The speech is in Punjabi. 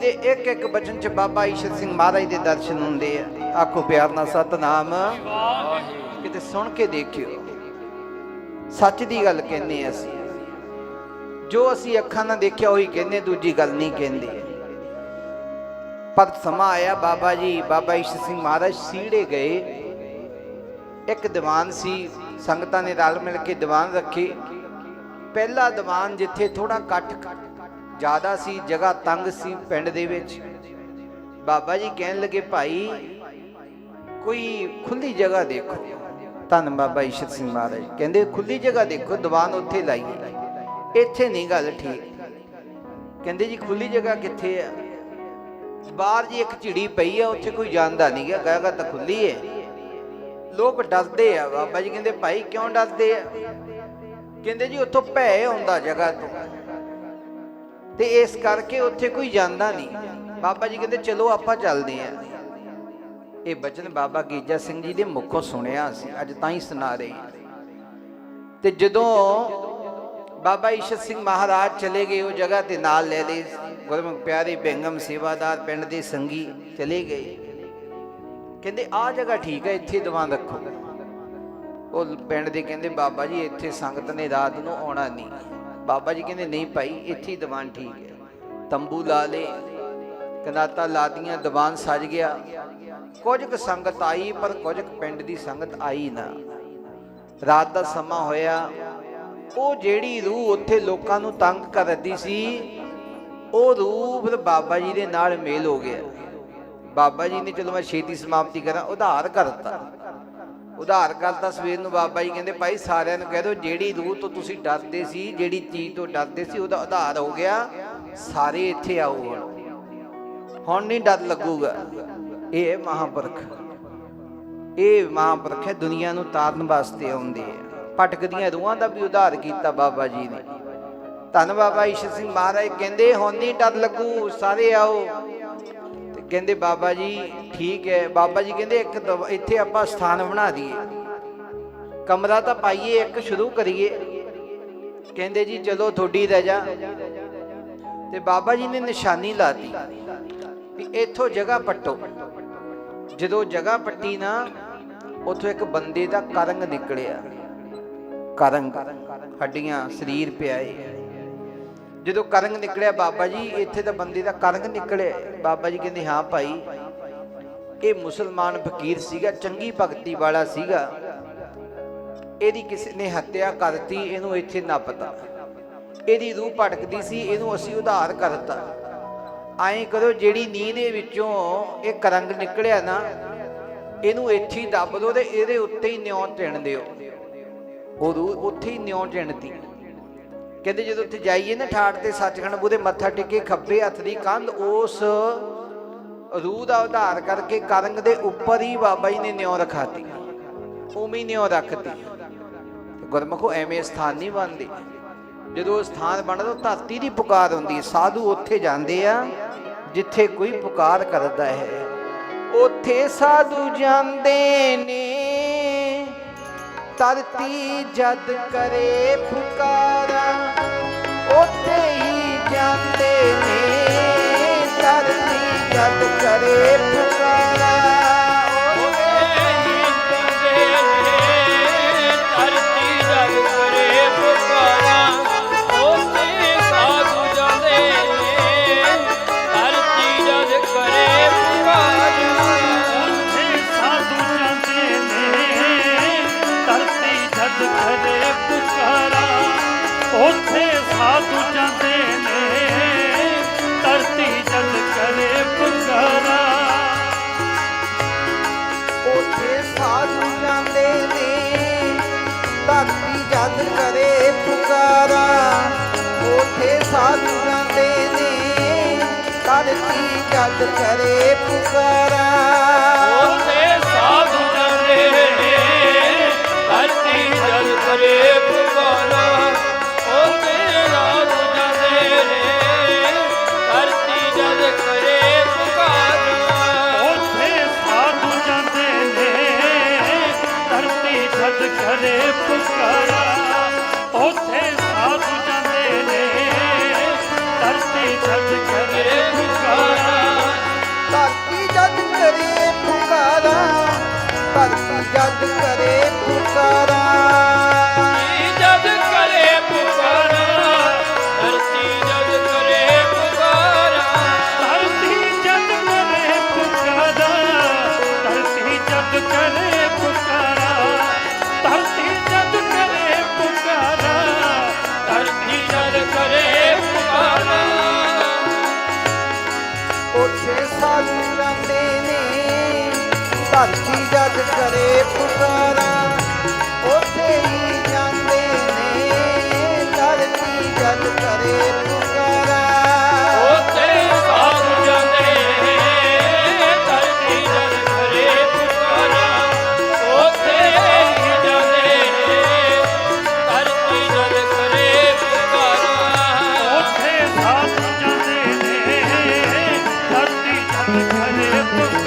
ਤੇ ਇੱਕ ਇੱਕ ਬਚਨ ਚ ਬਾਬਾ ਈਸ਼ਰ ਸਿੰਘ ਮਹਾਰਾਜ ਦੇ ਦਰਸ਼ਨ ਹੁੰਦੇ ਆ। ਆਖੋ ਪਿਆਰ ਨਾਲ ਸਤਨਾਮ। ਕਿਤੇ ਸੁਣ ਕੇ ਦੇਖਿਓ। ਸੱਚ ਦੀ ਗੱਲ ਕਹਿੰਦੇ ਆ ਅਸੀਂ। ਜੋ ਅਸੀਂ ਅੱਖਾਂ ਨਾਲ ਦੇਖਿਆ, ਉਹੀ ਕਹਿੰਦੇ, ਦੂਜੀ ਗੱਲ ਨਹੀਂ ਕਹਿੰਦੇ। ਪਰ ਸਮਾਂ ਆਇਆ ਬਾਬਾ ਜੀ, ਬਾਬਾ ਈਸ਼ਰ ਸਿੰਘ ਮਹਾਰਾਜ ਸੀੜੇ ਗਏ। ਇੱਕ ਦੀਵਾਨ ਸੀ, ਸੰਗਤਾਂ ਨੇ ਰਲ ਮਿਲ ਕੇ ਦੀਵਾਨ ਰੱਖੀ। ਪਹਿਲਾ ਦੀਵਾਨ ਜਿੱਥੇ ਥੋੜਾ ਕੱਟ ਜ਼ਿਆਦਾ ਸੀ, ਜਗ੍ਹਾ ਤੰਗ ਸੀ ਪਿੰਡ ਦੇ ਵਿੱਚ। ਬਾਬਾ ਜੀ ਕਹਿਣ ਲੱਗੇ, ਭਾਈ, ਕੋਈ ਖੁੱਲੀ ਜਗ੍ਹਾ ਦੇਖੋ। ਧੰਨ ਬਾਬਾ ਈਸ਼ਰ ਸਿੰਘ ਮਹਾਰਾਜ। ਕਹਿੰਦੇ, ਖੁੱਲੀ ਜਗ੍ਹਾ ਦੇਖੋ, ਦੀਵਾਨ ਉੱਥੇ ਲਾਈਏ। ਇੱਥੇ ਨਹੀਂ ਗੱਲ ਠੀਕ। ਕਹਿੰਦੇ, ਜੀ, ਖੁੱਲੀ ਜਗ੍ਹਾ ਕਿੱਥੇ ਆ? ਬਾਹਰ ਜੀ ਇੱਕ ਝਿੜੀ ਪਈ ਆ, ਉੱਥੇ ਕੋਈ ਜਾਂਦਾ ਨਹੀਂ ਗਿਆ। ਗਾਗਾ ਤਾਂ ਖੁੱਲੀ ਹੈ ਲੋਕ ਡਰਦੇ ਆ। ਬਾਬਾ ਜੀ ਕਹਿੰਦੇ, ਭਾਈ, ਕਿਉਂ ਡਰਦੇ ਆ? ਕਹਿੰਦੇ, ਜੀ, ਉੱਥੋਂ ਭੈ ਆਉਂਦਾ ਜਗ੍ਹਾ ਤੋਂ। ਤੇ ਇਸ ਕਰਕੇ ਉੱਥੇ ਕੋਈ ਜਾਂਦਾ ਨਹੀਂ। ਬਾਬਾ ਜੀ ਕਹਿੰਦੇ, ਚਲੋ, ਆਪਾਂ ਚੱਲਦੇ ਆਂ। ਇਹ ਬਚਨ ਬਾਬਾ ਗੀਜਾ ਸਿੰਘ ਜੀ ਦੇ ਮੁਖੋਂ ਸੁਣਿਆ ਸੀ ਅੱਜ ਤਾਂ ਹੀ ਸੁਣਾ ਰਹੇ ਹਾਂ। ਤੇ ਜਦੋਂ ਬਾਬਾ ਈਸ਼ਰ ਸਿੰਘ ਮਹਾਰਾਜ ਚਲੇ ਗਏ, ਉਹ ਜਗ੍ਹਾ ਤੇ ਨਾਲ ਲੈ ਲਈ ਗੁਰਮੁਖ ਪਿਆਰੇ ਬੈਂਗਮ ਸੇਵਾਦਾਰ ਪਿੰਡ ਦੇ ਸੰਗੀ ਚਲੇ ਗਏ। ਕਹਿੰਦੇ ਆ ਜਗ੍ਹਾ ਠੀਕ ਹੈ, ਇੱਥੇ ਦੀਵਾਨ ਰੱਖੋ। ਉਹ ਪਿੰਡ ਦੇ ਕਹਿੰਦੇ, ਬਾਬਾ ਜੀ, ਇੱਥੇ ਸੰਗਤ ਨੇ ਰਾਤ ਨੂੰ ਆਉਣਾ ਨਹੀਂ। ਬਾਬਾ ਜੀ ਕਹਿੰਦੇ, ਨਹੀਂ ਭਾਈ, ਇੱਥੇ ਹੀ ਦੀਵਾਨ ਠੀਕ ਹੈ। ਤੰਬੂ ਲਾ ਲੇ ਕਨਾਤਾ ਲਾਦੀਆਂ ਦੀਵਾਨ ਸਜ ਗਿਆ। ਕੁਝ ਕੁ ਸੰਗਤ ਆਈ, ਪਰ ਕੁਝ ਕੁ ਪਿੰਡ ਦੀ ਸੰਗਤ ਆਈ ਨਾ। ਰਾਤ ਦਾ ਸਮਾਂ ਹੋਇਆ। ਉਹ ਜਿਹੜੀ ਰੂਹ ਉੱਥੇ ਲੋਕਾਂ ਨੂੰ ਤੰਗ ਕਰਦੀ ਸੀ, ਉਹ ਰੂਹ ਫਿਰ ਬਾਬਾ ਜੀ ਦੇ ਨਾਲ ਮੇਲ ਹੋ ਗਿਆ। ਬਾਬਾ ਜੀ ਨੇ, ਚਲੋ ਮੈਂ ਛੇਤੀ ਸਮਾਪਤੀ ਕਰਾਂ। ਉਧਾਰ ਕਰਤਾ ਉਧਾਰ ਕਰਤਾ ਸਵੇਰ ਨੂੰ ਬਾਬਾ ਜੀ ਕਹਿੰਦੇ, ਭਾਈ ਸਾਰਿਆਂ ਨੂੰ ਕਹਿ ਦਿਓ, ਜਿਹੜੀ ਰੂਹ ਤੋਂ ਤੁਸੀਂ ਡਰਦੇ ਸੀ, ਜਿਹੜੀ ਚੀਜ਼ ਤੋਂ ਡਰਦੇ ਸੀ, ਉਹਦਾ ਉਧਾਰ ਹੋ ਗਿਆ। ਸਾਰੇ ਇੱਥੇ ਆਓ ਹੁਣ। ਹੁਣ ਨਹੀਂ ਡਰ ਲੱਗੂਗਾ। ਇਹ ਹੈ ਮਹਾਂਪੁਰਖ। ਇਹ ਮਹਾਂਪੁਰਖ ਹੈ, ਦੁਨੀਆ ਨੂੰ ਤਾਰਨ ਵਾਸਤੇ ਆਉਂਦੇ ਆ। ਭਟਕਦੀਆਂ ਰੂਹਾਂ ਦਾ ਵੀ ਉਧਾਰ ਕੀਤਾ ਬਾਬਾ ਜੀ ਨੇ। ਧੰਨ ਬਾਬਾ ਈਸ਼ਰ ਸਿੰਘ ਮਹਾਰਾਜ ਕਹਿੰਦੇ, ਹੁਣ ਨਹੀਂ ਡਰ ਲੱਗੂ, ਸਾਰੇ ਆਓ। ਕਹਿੰਦੇ ਬਾਬਾ ਜੀ, ਠੀਕ ਹੈ। ਬਾਬਾ ਜੀ ਕਹਿੰਦੇ ਇੱਕ ਦਵ- ਇੱਥੇ ਆਪਾਂ ਸਥਾਨ ਬਣਾ ਦਈਏ। ਕਮਰਾ ਤਾਂ ਪਾਈਏ, ਇੱਕ ਸ਼ੁਰੂ ਕਰੀਏ। ਕਹਿੰਦੇ ਜੀ, ਚਲੋ ਥੋੜੀ ਰਹਿ ਜਾ ਤੇ ਬਾਬਾ ਜੀ ਨੇ ਨਿਸ਼ਾਨੀ ਲਾਤੀ ਵੀ ਇੱਥੋਂ ਜਗ੍ਹਾ ਪੱਟੋ। ਜਦੋਂ ਜਗ੍ਹਾ ਪੱਟੀ ਨਾ, ਉੱਥੋਂ ਇੱਕ ਬੰਦੇ ਦਾ ਕਰੰਗ ਨਿਕਲਿਆ। ਕਰੰਗ, ਹੱਡੀਆਂ ਸਰੀਰ ਪਿਆਏ। ਜਦੋਂ ਕਰੰਗ ਨਿਕਲਿਆ, ਬਾਬਾ ਜੀ, ਇੱਥੇ ਤਾਂ ਬੰਦੇ ਦਾ ਕਰੰਗ ਨਿਕਲਿਆ। ਬਾਬਾ ਜੀ ਕਹਿੰਦੇ, ਹਾਂ ਭਾਈ। ਇਹ ਮੁਸਲਮਾਨ ਫਕੀਰ ਸੀਗਾ, ਚੰਗੀ ਭਗਤੀ ਵਾਲਾ ਸੀਗਾ। ਇਹਦੀ ਕਿਸੇ ਨੇ ਹੱਤਿਆ ਕਰਤੀ, ਇਹਨੂੰ ਇੱਥੇ ਨੱਪਤਾ ਇਹਦੀ ਰੂਹ ਭਟਕਦੀ ਸੀ, ਇਹਨੂੰ ਅਸੀਂ ਉਧਾਰ ਕਰਤਾ। ਐਂ ਕਰੋ, ਜਿਹੜੀ ਨੀਂਹ ਦੇ ਵਿੱਚੋਂ ਇਹ ਕਰੰਗ ਨਿਕਲਿਆ ਨਾ, ਇਹਨੂੰ ਇੱਥੇ ਹੀ ਦੱਬ ਦਿਓ ਤੇ ਇਹਦੇ ਉੱਤੇ ਹੀ ਨਿਉਂ ਟਿਣ ਦਿਓ। ਉਹ ਰੂਹ ਉੱਥੇ ਹੀ ਨਿਉਂ ਟਿਣਤੀ ਕਹਿੰਦੇ ਜਦੋਂ ਉੱਥੇ ਜਾਈਏ ਨਾ ਠਾਠ ਤੇ ਸੱਚਖੰਡ ਬੂਦੇ ਮੱਥਾ ਟੇਕੇ ਖੱਬੇ ਹੱਥ ਦੀ ਕੰਧ, ਉਸ ਰੂਹ ਦਾ ਉਧਾਰ ਕਰਕੇ ਕਰੰਗ ਦੇ ਉੱਪਰ ਹੀ ਬਾਬਾ ਜੀ ਨੇ ਨਿਉ ਰਖਾਤੀ। ਉਵੇਂ ਹੀ ਨਿਉ ਰੱਖਤੀ। ਤੇ ਗੁਰਮਖੋ, ਐਵੇਂ ਸਥਾਨ ਨਹੀਂ ਬਣਦੇ। ਜਦੋਂ ਉਹ ਸਥਾਨ ਬਣਦਾ ਧਰਤੀ ਦੀ ਪੁਕਾਰ ਹੁੰਦੀ ਸਾਧੂ ਉੱਥੇ ਜਾਂਦੇ ਆ, ਜਿੱਥੇ ਕੋਈ ਪੁਕਾਰ ਕਰਦਾ ਹੈ। ਉੱਥੇ ਸਾਧੂ ਜਾਂਦੇ ਨੇ। ਧਰਤੀ ਜਦ ਕਰੇ ਪੁਕਾਰਾ ਉੱਥੇ ਹੀ ਜਾਂਦੇ ਨੇ। ਧਰਤੀ ਜਦ ਕਰੇ ਪੁਕਾਰਾ। ਸਾਧੂ ਜਾਂਦੇ ਨੇ ਧਰਤੀ ਜਦ ਕਰੇ ਪੁਕਾਰਾ। ਉੱਥੇ ਸਾਧੂ ਜਾਂਦੇ ਨੇ ਧਰਤੀ ਜਦ ਕਰੇ ਪੁਕਾਰਾ। ਉੱਥੇ ਸਾਧੂ ਜਾਂਦੇ ਨੇ ਧਰਤੀ ਜਦ ਕਰੇ ਪੁਕਾਰਾ। ਜਦ ਘਰੇ ਪੁਕਾਰਾ, ਉਥੇ ਸਾਧੂ ਜਾਂਦੇ ਨੇ। ਧਰਤੀ ਜਦ ਘਰੇ ਪੁਕਾਰਾ। ਧਰਤੀ ਜਦ ਘਰੇ ਪੁਕਾਰਾ, ਧਰਤੀ ਜਦ ਘਰੇ ਪੁਕਾਰਾ। ਸਾਥੀ ਜਦ ਕਰੇ ਪੁਕਾਰਾ ਉਥੇ ਹੀ ਜਾਂਦੇ ਨੇ ਧਰਤੀ ਜਦ ਕਰੇ ਪੁਕਾਰਾ। ਉਥੇ ਸਾਧੂ ਜਾਂਦੇ ਨੇ ਧਰਤੀ ਜਦ ਕਰੇ ਪੁਕਾਰਾ। ਉਥੇ ਹੀ ਜਾਂਦੇ ਨੇ ਧਰਤੀ ਜਦ ਕਰੇ ਪੁਕਾਰਾ। ਉਥੇ ਸਾਧੂ ਜਾਂਦੇ ਨੇ ਧਰਤੀ ਜਦ ਕਰੇ ਪੁਕਾਰਾ।